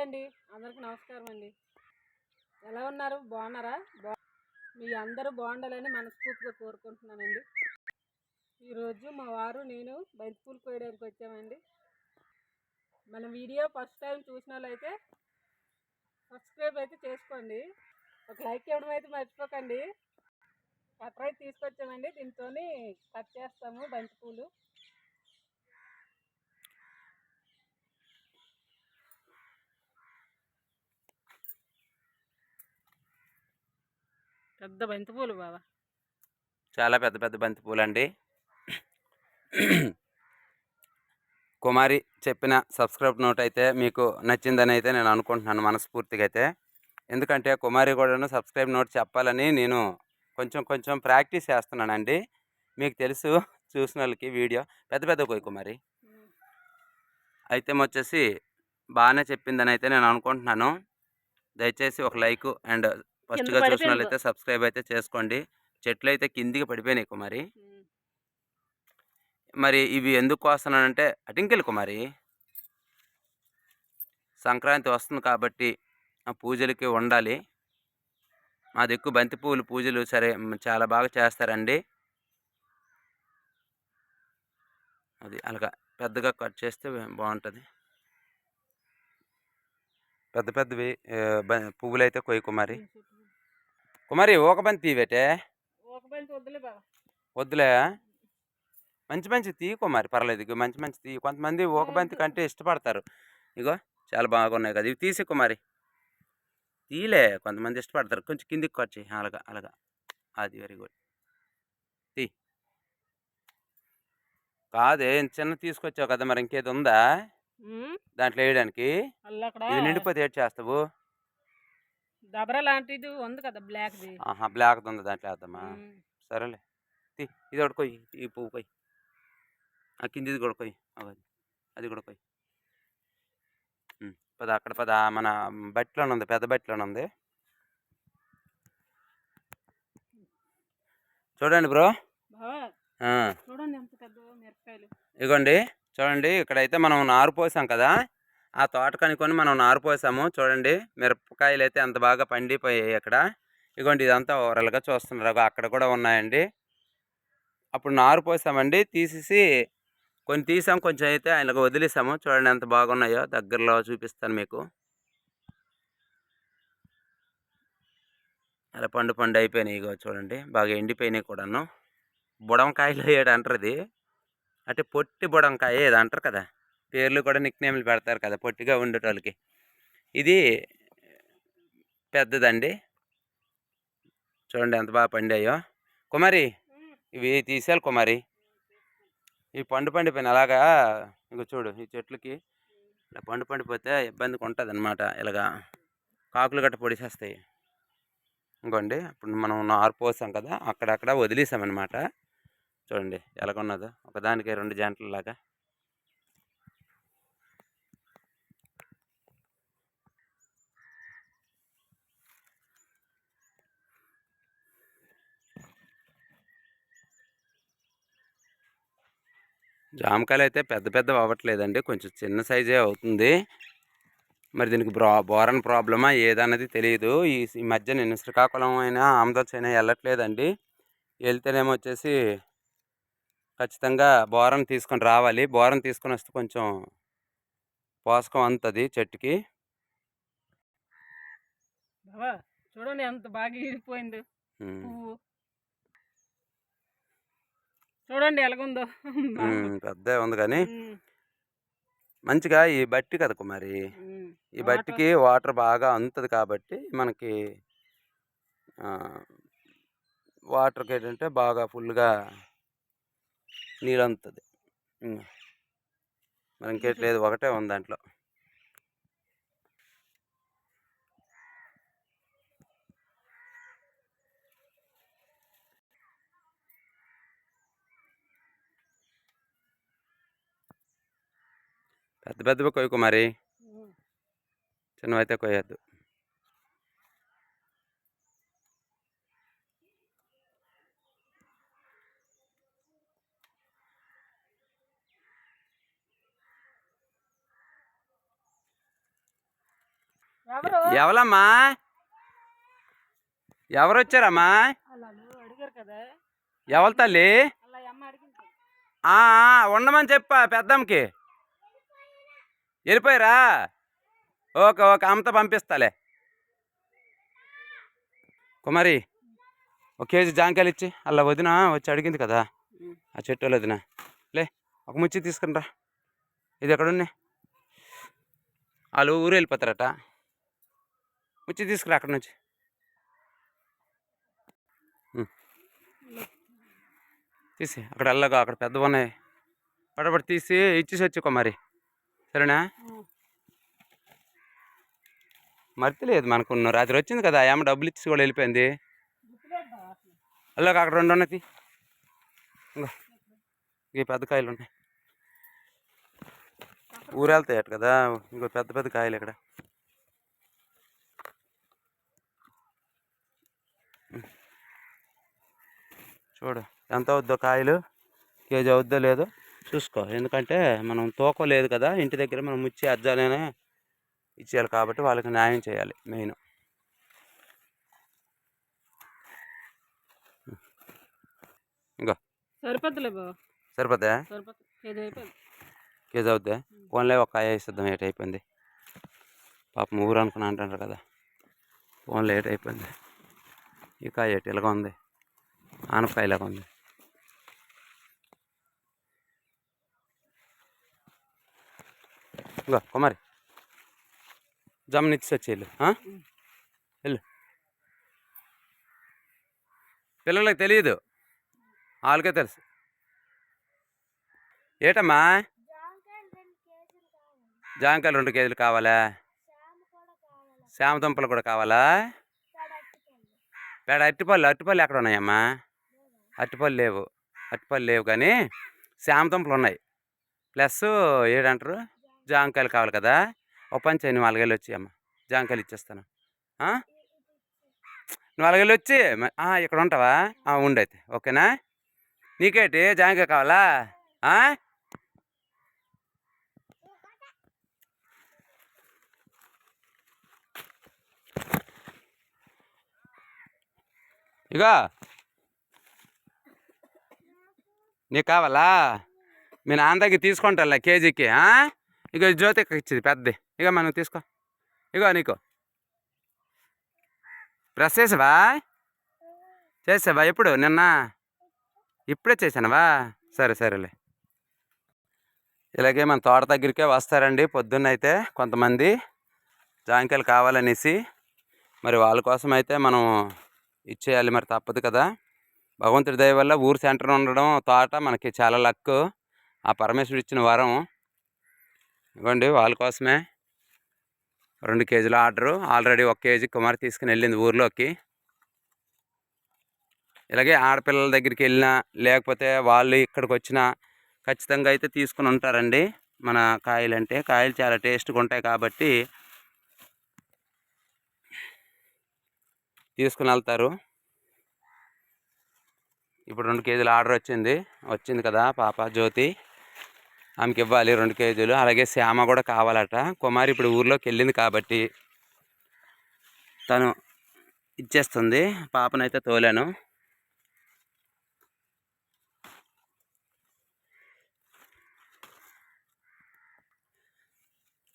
అండి. అందరికి నమస్కారం అండి. ఎలా ఉన్నారు? బాగున్నారా? బా మీ అందరూ బాగుండాలని మనస్ఫూర్తిగా కోరుకుంటున్నానండి. ఈరోజు మా వారు నేను బంతిపూలు కోయడానికి వచ్చామండి. మన వీడియో ఫస్ట్ టైం చూసిన వాళ్ళైతే సబ్స్క్రైబ్ అయితే చేసుకోండి. ఒక లైక్ ఇవ్వడం అయితే మర్చిపోకండి. కట్టర్ అయితే తీసుకొచ్చామండి. దీంతో కట్ చేస్తాము బంతిపూలు. పెద్ద బంతిపూలు బాబా చాలా పెద్ద పెద్ద బంతి పూలండి కుమారి చెప్పిన సబ్స్క్రైబ్ నోట్ అయితే మీకు నచ్చిందని అయితే నేను అనుకుంటున్నాను మనస్ఫూర్తిగా అయితే. ఎందుకంటే కుమారి కూడాను సబ్స్క్రైబ్ నోట్ చెప్పాలని నేను కొంచెం కొంచెం ప్రాక్టీస్ చేస్తున్నానండి. మీకు తెలుసు చూసిన వాళ్ళకి వీడియో. పెద్ద పెద్ద కోయి కుమారి. అయితే వచ్చేసి బాగానే చెప్పిందని అయితే నేను అనుకుంటున్నాను. దయచేసి ఒక లైక్ అండ్ ఫస్ట్గా చూసిన. వాళ్ళైతే సబ్స్క్రైబ్ అయితే చేసుకోండి. చెట్లు అయితే కిందికి పడిపోయినాయి కుమారి. మరి ఇవి ఎందుకు కోస్తున్నానంటే అటింకెలు కుమారి. సంక్రాంతి వస్తుంది కాబట్టి ఆ పూజలకి ఉండాలి. మా దిక్కు బంతి పువ్వులు పూజలు సరే చాలా బాగా చేస్తారండి. అది అలాగా పెద్దగా కట్ చేస్తే బాగుంటుంది. పెద్ద పెద్దవి ఆ, బ- పువ్వులు అయితే కొయ్యి కుమారి కుమారి ఒక బంతి తీవేటే వద్దులే మంచి మంచి తీ కుమారి పర్లేదు. ఇగో మంచి మంచి తీ కొంతమంది ఒక బంతి కంటే ఇష్టపడతారు. ఇగో చాలా బాగున్నాయి కదా. ఇవి తీసి కుమారి. తీలే కొంతమంది ఇష్టపడతారు. కొంచెం కిందికి చేయి. అలాగా అలాగా. అది వెరీ గుడ్. తీ. కాదే ఇంత చిన్న తీసుకొచ్చావు కదా మరి ఇంకేది ఉందా దాంట్లో వేయడానికి? ఇది నిండిపోతే ఏడ్ చేస్తావు? దబరా లాంటిది ఉంది కదా బ్లాక్ది. ఆహా! బ్లాక్ ఉంది దాంట్లో వేద్దామా? సరేలే. తీ ఇది ఒకటి కొయ్యి. ఈ పువ్వు కొయ్యి. ఆ కిందిది కూడా కొయ్యి. అగో అది. అది కూడా కొయ్యి. ఉమ్, పద అక్కడ పద. మన బట్టిలోనే ఉంది పెద్ద బట్టిలోనే ఉంది. చూడండి బ్రో. చూడండి ఇగోండి చూడండి. ఇక్కడైతే మనం నారు పోసాం కదా. ఆ తోట కనుక్కొని మనం నారు పోసాము చూడండి మిరపకాయలు అయితే ఎంత బాగా పండిపోయాయి ఇక్కడ ఇగోండి ఇదంతా ఓవరాల్గా చూస్తున్నారు. అక్కడ కూడా ఉన్నాయండి. అప్పుడు నారు పోసామండి తీసేసి కొన్ని తీసాం. కొంచెం అయితే ఆయనకు వదిలేసాము. చూడండి ఎంత బాగున్నాయో. దగ్గరలో చూపిస్తాను మీకు. అలా పండు పండు అయిపోయినాయి. ఇగో చూడండి. బాగా ఎండిపోయినాయి కూడాను. బుడంకాయలు ఏడు అంటారు ఇది? అంటే పొట్టి బుడంకాయ ఏదో అంటారు కదా? పేర్లు కూడా నిక్ నేమ్లు పెడతారు కదా పొట్టిగా ఉండేటోళ్ళకి. ఇది పెద్దదండి. చూడండి ఎంత బాగా పండాయో. కుమారి ఇవి తీసేయాలి కుమారి. ఈ పండు పండిపోయిన అలాగా ఇంక చూడు ఈ చెట్లకి. ఇలా పండు పండిపోతే ఇబ్బందిగా ఉంటుంది అనమాట ఇలాగా కాకులు గట్ట పొడిచేస్తాయి ఇంకోండి ఇప్పుడు మనం నారు పోసాం కదా అక్కడక్కడ వదిలేసామన్నమాట. చూడండి ఎలాగున్నదో. ఒకదానికి రెండు జంటలలాగా. జామకాయలు అయితే పెద్ద పెద్ద అవ్వట్లేదండి. కొంచెం చిన్న సైజే అవుతుంది. మరి దీనికి బ్రా బోరన్ ప్రాబ్లమా ఏదన్నది తెలియదు ఈ మధ్య నేను శ్రీకాకుళం అయినా ఆమదాస్ అయినా వెళ్ళట్లేదండి. వెళ్తేనేమో వచ్చేసి ఖచ్చితంగా బోరం తీసుకొని రావాలి. బోరం తీసుకొని వస్తే కొంచెం పోషకం అందుతుంది చెట్టుకి. చూడండి ఎంత బాగా. పువ్వు. చూడండి ఎలాగుందో. పెద్ద ఉంది కానీ మంచిగా ఈ బట్టి కదా కుమారి. ఈ బట్టికి వాటర్ బాగా అందుతుంది కాబట్టి మనకి వాటర్కి ఏంటంటే బాగా ఫుల్గా నీళ్ళు అందుతుంది. మరి ఇంకేట్లేదు ఒకటే ఉంది దాంట్లో. పెద్ద పెద్దవి కొయ్యకు మరి. చిన్నవైతే కొయ్యద్దు. ఎవరు? ఎవరమ్మా? ఎవరు వచ్చారమ్మా ఎవరు తల్లి? ఉండమని చెప్పా పెద్దమ్మకి. వెళ్ళిపోయారా. ఓకే ఓకే అమ్మతో పంపిస్తాలే. కుమారి ఒక కేజీ జాంకాయలు ఇచ్చి అలా వదిన వచ్చి అడిగింది కదా. ఆ చెట్టు వదిన. లే ఒక ముచ్చి తీసుకునిరా. ఇది ఎక్కడున్నాయి వాళ్ళు ఊరు వెళ్ళిపోతారట. ముచ్చి తీసుకురా అక్కడ నుంచి. తీసి అక్కడ అల్లగా అక్కడ పెద్దవి ఉన్నాయి. పడబడి తీసి ఇచ్చేసి వచ్చి కుమారి. సరేనా? మర్చిలేదు మనకు ఉన్న రాత్రి వచ్చింది కదా ఏమో డబ్బులు ఇచ్చి కూడా వెళ్ళిపోయింది. అల్లాక అక్కడ రెండు ఉన్నది ఇంకో. ఈ పెద్ద కాయలు ఉన్నాయి. ఊరు వెళ్తాయి అటు కదా ఇంకో పెద్ద పెద్ద కాయలు ఇక్కడ. చూడు ఎంత అవుద్దో కాయలు? కేజీ అవుద్దో లేదో? చూసుకో. ఎందుకంటే మనం తూకం లేదు కదా ఇంటి దగ్గర మనం ముచ్చి అజ్జాలనే ఇచ్చేయాలి కాబట్టి వాళ్ళకి న్యాయం చేయాలి మెయిన్. ఇంకా. సరిపోతుంది కేజీ అవుద్దా? ఫోన్లే ఒక కాయ వేసిద్దాం లేట్ అయిపోయింది. పాపం ఊరు అనుకున్నా అంటారు కదా. ఫోన్ లేట్ అయిపోయింది. ఈ కాయ ఎటు? ఇలాగ ఉంది. ఆనపకాయ ఇలాగ ఉంది. ఇంకా కుమారి జమ్మనిచ్చి వచ్చి వెళ్ళు వెళ్ళు. పిల్లలకు తెలియదు వాళ్ళకే తెలుసు. ఏటమ్మా? జాంకాయలు రెండు కేజీలు కావాలా? శామ దుంపలు కూడా కావాలా? పేడ అరటిపళ్ళు అరటిపళ్ళు ఎక్కడ ఉన్నాయమ్మా? అరటిపళ్ళు లేవు. అరటిపళ్ళు లేవు కానీ శామ దుంపలు ఉన్నాయి. ప్లస్ ఏడంటారు జాంకాయలు కావాలి కదా! ఓ పని చేయి నువ్వు అలగలు వచ్చి అమ్మ. జాంకాయలు ఇచ్చేస్తాను. నువ్వు అలగలు వచ్చి ఇక్కడ ఉంటావా? ఆ, ఉండైతే ఓకేనా? నీకేటి? జాంకాయ కావాలా? ఇగో. నీకు కావాలా? మీ నాన్న దగ్గర తీసుకుంటా కేజీకి ఇక ఇగో జ్యోతి ఇచ్చింది పెద్దది. ఇక మనం తీసుకో. ఇగో నీకు. ప్రెస్ చేసావా? చేసావా ఎప్పుడు? నిన్న? ఇప్పుడే చేశానవా? సరే సరేలే. ఇలాగే మన తోట దగ్గరికే వస్తారండి పొద్దున్న అయితే కొంతమంది. జాంకాయలు కావాలనేసి. మరి వాళ్ళ కోసం అయితే మనం ఇచ్చేయాలి మరి తప్పదు కదా. భగవంతుడి దయ వల్ల ఊరు సెంటర్ ఉండడం తోట మనకి చాలా లక్ ఆ పరమేశ్వరుడు ఇచ్చిన వరం. ఇవ్వండి వాళ్ళ కోసమే రెండు కేజీల ఆర్డరు. ఆల్రెడీ ఒక కేజీ కుమార్ తీసుకుని వెళ్ళింది ఊర్లోకి. ఇలాగే ఆడపిల్లల దగ్గరికి వెళ్ళినా లేకపోతే వాళ్ళు ఇక్కడికి వచ్చినా ఖచ్చితంగా అయితే తీసుకుని ఉంటారండి. మన కాయలు అంటే కాయలు చాలా టేస్ట్గా ఉంటాయి కాబట్టి తీసుకుని వెళ్తారు. ఇప్పుడు రెండు కేజీల ఆర్డర్ వచ్చింది. వచ్చింది కదా పాప జ్యోతి. ఆమెకి ఇవ్వాలి రెండు కేజీలు. అలాగే శ్యామ కూడా కావాలట. కుమారి ఇప్పుడు ఊర్లోకి వెళ్ళింది కాబట్టి తను ఇచ్చేస్తుంది. పాపనైతే తోలాను.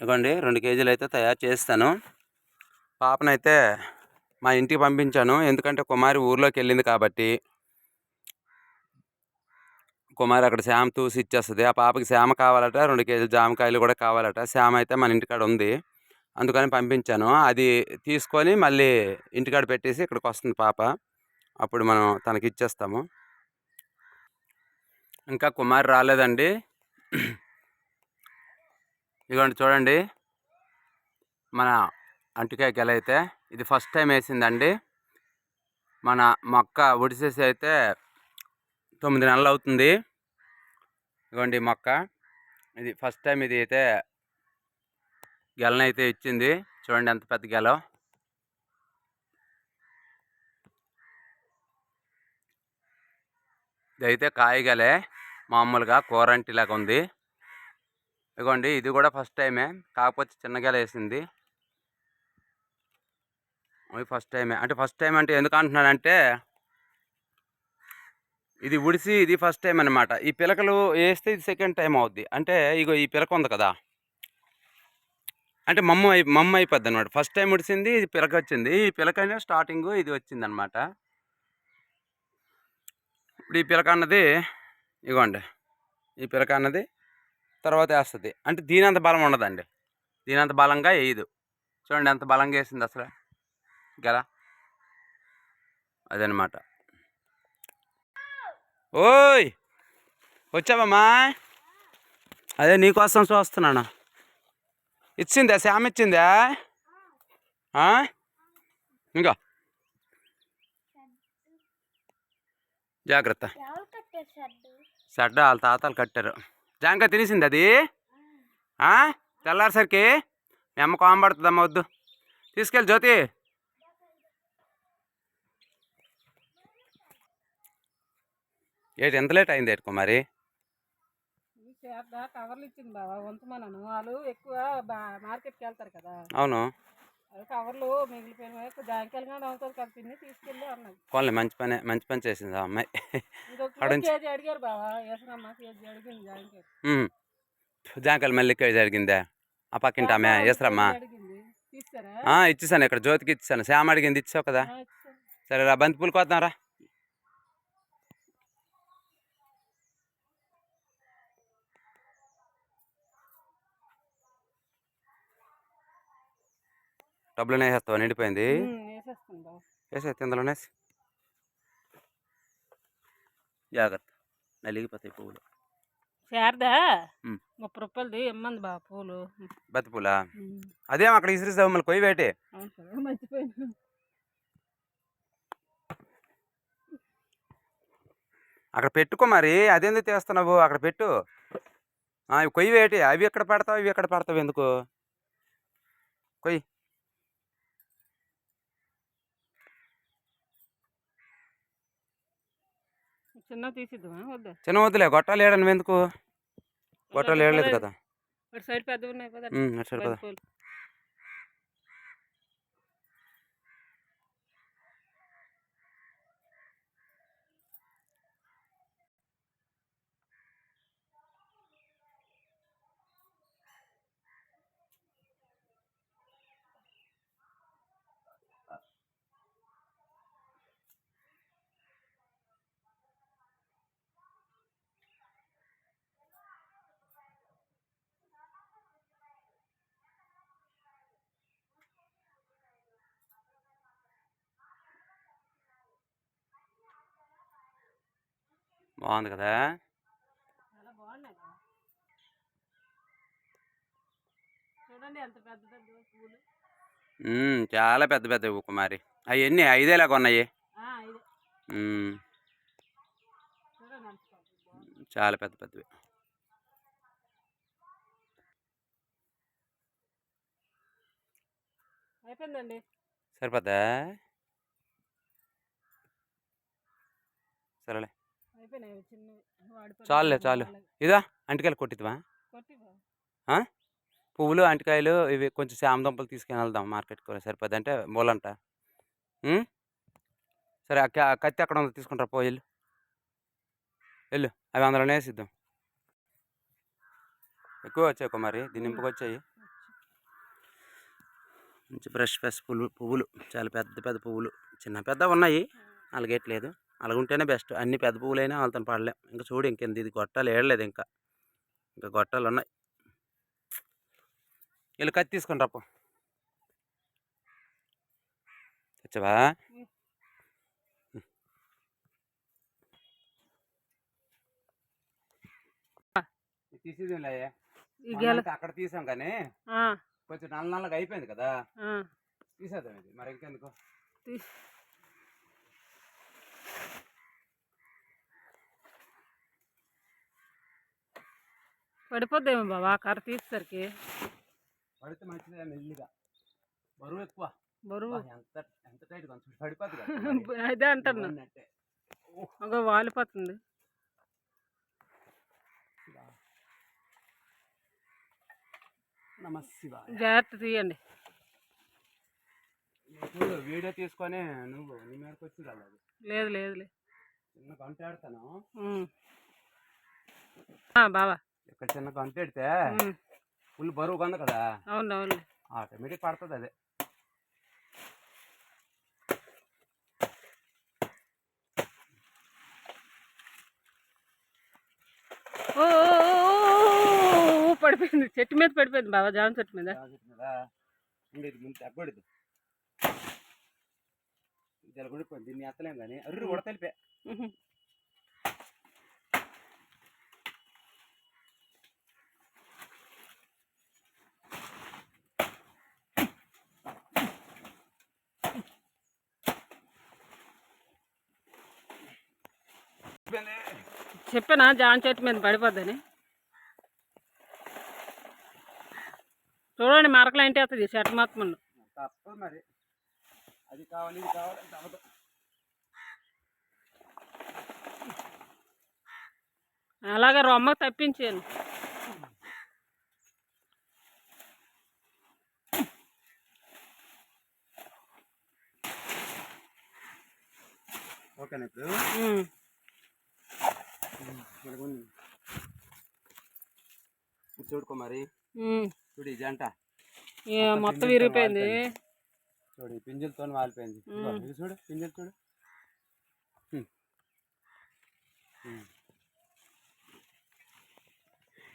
ఇవ్వండి రెండు కేజీలు అయితే తయారు చేస్తాను. పాపనైతే మా ఇంటికి పంపించాను. ఎందుకంటే కుమారి ఊర్లోకి వెళ్ళింది కాబట్టి. కుమారి అక్కడ శ్యామ తూసి ఇచ్చేస్తుంది. ఆ పాపకి శ్యామ కావాలట రెండు కేజీలు జామకాయలు కూడా కావాలట. శ్యామ అయితే మన ఇంటికాడ ఉంది. అందుకని పంపించాను. అది తీసుకొని మళ్ళీ ఇంటికాడ పెట్టేసి ఇక్కడికి వస్తుంది పాప. అప్పుడు మనం తనకి ఇచ్చేస్తాము. ఇంకా కుమారి రాలేదండి. ఇదిగోండి చూడండి. మన అంటికాయ ఎలా అయితే ఇది ఫస్ట్ టైం వేసిందండి. మన మొక్క ఒడిసేసి అయితే తొమ్మిది నెలలు అవుతుంది. ఇదిగోండి మొక్క. ఇది ఫస్ట్ టైం ఇది అయితే గెలనైతే ఇచ్చింది. చూడండి ఎంత పెద్ద గెల. ఇదైతే కాయగలే. మామూలుగా కూరంటిలాగా ఉంది. ఇదిగోండి ఇది కూడా ఫస్ట్ టైమే. కాకపోతే చిన్న గెల వేసింది. ఫస్ట్ టైమే. అంటే ఫస్ట్ టైం అంటే ఎందుకు అంటున్నానంటే ఇది ఉడిసి ఇది ఫస్ట్ టైం అనమాట ఈ పిలకలు వేస్తే ఇది సెకండ్ టైం అవుద్ది. అంటే ఇగో ఈ పిలక ఉంది కదా. అంటే మమ్మ అయి మమ్మ అయిపోద్ది అనమాట ఫస్ట్ టైం ఉడిసింది ఇది పిలక వచ్చింది. ఈ పిలక స్టార్టింగ్ ఇది వచ్చింది అనమాట ఇప్పుడు ఈ పిలక అన్నది ఇగోండి. ఈ పిలక అన్నది తర్వాత వేస్తుంది. అంటే దీని అంత బలం ఉండదండి. దీని అంత బలంగా వేయదు. చూడండి ఎంత బలంగా వేసింది అసలు. గల అదనమాట ఓయ్! వచ్చావమ్మా అదే నీకోసం చూస్తున్నాను. ఇచ్చిందా? శ్యామ ఇచ్చిందా? ఆ? ఇంకా. జాగ్రత్త. షడ్డ వాళ్ళ తాతలు కట్టారు. జాంకాయ తినేసింది అది? ఆ? తెల్లారిసరికి మీ అమ్మ కోంబడుతుందమ్మ వద్దు. తీసుకెళ్ళి జ్యోతి. ఏంటి ఎంత లేట్ అయింది ఏంటి కుమారి కవర్లు ఇచ్చింది బాబా ఉంచమన్నాను వాళ్ళు ఎక్కువ మార్కెట్కి వెళ్తారు కదా. అవును. అవి కవర్లు మిగిలిపోయిన జాంకాయలు కానీ అవుతుంది కదా తిని తీసుకెళ్ళి అన్నది. మంచి పని మంచి పని చేసింది ఆ అమ్మాయి. కేజీ అడిగారు బాబా వేసనమ్మా కేజీ అడిగింది. జాంకాయలు మళ్ళీ ఇక్కడ జరిగిందే ఆ పక్కింటి ఆమె వేసరమ్మా అడిగింది. ఇచ్చేసాను ఇక్కడ జ్యోతికి ఇచ్చాను శ్యామ అడిగింది ఇచ్చావు కదా. సరే రా బంతి పూలు కోద్దాం రా డబ్బులు వేసేస్తావా నిండిపోయింది. వేసే తిందలోనే జాగ్రత్త. నలిగిపోతాయి పువ్వులు. శారదా. ముప్పై రూపాయలది ఇమ్మంది బా పూలు. బంతి పూలా? అదేం అక్కడ ఇసిరిస్తావు మళ్ళీ కొయ్యి వేటి మర్చిపోయాను. అక్కడ పెట్టుకో మరి. అదెందుకు తీస్తున్నావు? అక్కడ పెట్టు. ఇవి కొయ్యి వేటి అవి ఎక్కడ పెడతావు? ఇవి ఎక్కడ పెడతావు? ఎందుకు? కొయ్యి. చిన్న తీసిద్దామా? వద్దా? చిన్న వద్దులే గొట్టాలు ఏడను ఎందుకు గొట్టాలు ఏడలేదు కదా. ఇటు సైడ్ పెద్ద ఉన్నాయి కదా అటు సైడ్ కదా బాగుంది కదా? చాలా పెద్ద పెద్ద కుమారి అవి ఎన్ని ఐదేలాగా ఉన్నాయి? ఆ, ఇదే ఉమ్, చూడండి ఎంత పెద్దది బాగుంది. చాలా పెద్ద పెద్దవి. అయిపోయిందండి. సరిపోద్దా? సరేలే. చాలులే చాలు. ఇదా? అంటికాయలు కొట్టిద్దామా. పువ్వులు అంటికాయలు ఇవి కొంచెం శామ దుంపలు తీసుకుని వెళ్దాం మార్కెట్కి సరిపోద్ది. అంటే మూలంట? సరే కత్తి అక్కడ ఉంది తీసుకుంటారా? పో వెళ్ళు. వెళ్ళు. అవి అందులోనే వేసిద్దాం ఎక్కువ వచ్చాయి కుమారి దీని నింపుకొచ్చాయి మంచి ఫ్రెష్ ఫ్రెష్ పువ్వులు పువ్వులు. చాలా పెద్ద పెద్ద పువ్వులు. చిన్న పెద్ద ఉన్నాయి. అలాగేట్లేదు అలాగుంటేనే బెస్ట్. అన్ని పెద్ద పువ్వులైనా వాళ్ళతో పడలేం. ఇంకా చూడు ఇంకెంత ఇది గొట్టాలు ఏడలేదు ఇంకా. ఇంకా గొట్టాలు ఉన్నాయి వీళ్ళు కత్తి తీసుకొని రాపో తెచ్చవా? అక్కడ తీసాం కానీ ఆ, కొంచెం నల్ల నల్లగా అయిపోయింది కదా. తీసేద్దాం ఇది. మరి ఇంకెందుకు? పడిపోద్దేమో బాబా ఆ కర్ర తీసేసరికి. పడితే మంచిదే మెల్లిగా. బరువు ఎక్కువ. బరువు. ఎంత ఎంత టైట్ కొంచెం మరి. అదే అంటున్నా. ఒక వాలిపోతుంది. జాగ్రత్త తీయండి. వీడియో తీసుకొని నువ్వు నీ మీదకి వచ్చి రాలేదు లేదు లేదులే చిన్న. ఆ, బావా. ఇక్కడ చిన్న గంట పెడితే. ఫుల్ బరువు కొంది కదా. అవును అవును ఆటోమేటిక్ పడుతుంది అదే. పడిపోయింది. చెట్టు మీద పడిపోయింది బావా జామ చెట్టు మీద. తగ్గకూడదు జర గుడిపోయింది దీన్ని ఎత్తలేం కానీ అర్రు ఉడతలిపే ఉహు. చెప్పానా? జామ చెట్టు మీద పడిపోద్దని. చూడండి మరకలు ఏంటి వస్తుంది చెట్టు మొత్తం తప్పదు మరి. అది కావాలి ఇది కావాలి అంటే అవ్వదు అలాగే రొమ్మ తప్పించాను. ఓకేనా ఇప్పుడు ఉమ్. ఇక్కడ ఉంది. ఇది చూడుకో మరి. చూడు ఈ జంట. మొత్తం విరిగిపోయింది. చూడు ఈ పింజలతో వాలిపోయింది. ఇది చూడు పింజలు చూడు.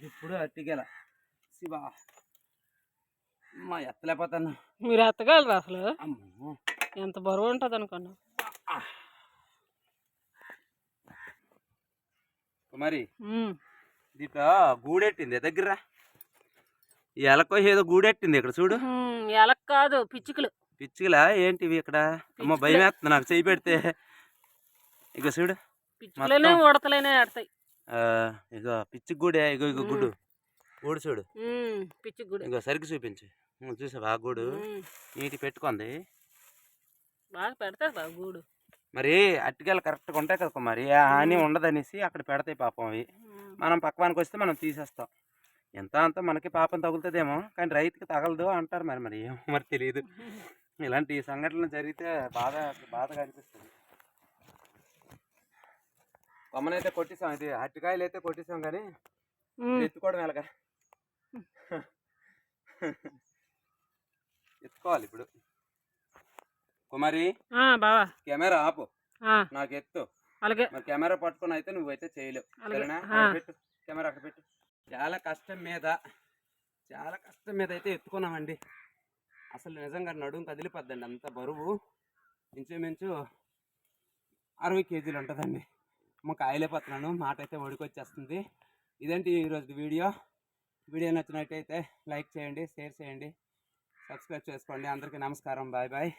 ఇప్పుడు అట్టిగల శివా. అమ్మా ఎత్తలేకపోతాను. మీరు ఎత్తగలరు అసలు? ఎంత బరువు ఉంటుంది అనుకున్నా మరి. దీంట్లో గూడెట్టింది దగ్గర ఎలకో ఏదో గూడెట్టింది ఇక్కడ చూడు. ఎలక కాదు పిచ్చుకలు. పిచ్చికిలా? ఏంటివి ఇక్కడ? అమ్మ భయం వేస్తుంది నాకు చేయి పెడితే. ఇక చూడు పిచ్చుకలేనే ఉడతలేనే ఆడతాయి. ఇగో పిచ్చి గూడే ఇగో ఇగో గుడ్డు. గూడు చూడు. ఉమ్, పిచ్చుక కూడా ఇగో సరిగ్గా చూపించు. చూసావా గూడు? నీటి పెట్టుకుంది. బాగా పెడతారు బాగా గూడు. మరి అట్టికాయలు కరెక్ట్గా ఉంటాయి కదా మరి ఆ హాని ఉండదనేసి అక్కడ పెడతాయి పాపం అవి. మనం పక్కవానికి వస్తే మనం తీసేస్తాం. ఎంత అంత మనకి పాపం తగులుతుందేమో కానీ రైతుకి తగలదు అంటారు మరి మరి ఏమో మరి తెలియదు ఇలాంటి సంఘటనలు జరిగితే బాధ బాధగా అనిపిస్తుంది. కొమ్మనైతే కొట్టేసాం ఇది అరటికాయలు అయితే కొట్టేసాం కానీ. ఎత్తుకోవడం ఎలాగా ఎత్తుకోవాలి ఇప్పుడు. కుమారి బావా. కెమెరా ఆపు. నాకు ఎత్తు అలాగే. మరి కెమెరా పట్టుకొని అయితే నువ్వైతే చేయలేవు. సరేనా? పెట్టు. కెమెరా అక్కడ పెట్టు. చాలా కష్టం మీద చాలా కష్టం మీద అయితే ఎత్తుకున్నామండి. అసలు నిజంగా నడుము కదిలిపోద్దండి. అంత బరువు. ఇంచుమించు అరవై కేజీలు ఉంటుందండి. మా కాయలేపోతున్నాను మాట అయితే ఒడికొచ్చేస్తుంది. ఇదేంటి ఈరోజు వీడియో? వీడియో నచ్చినట్టయితే లైక్ చేయండి షేర్ చేయండి. సబ్స్క్రైబ్ చేసుకోండి. అందరికీ నమస్కారం. Bye bye.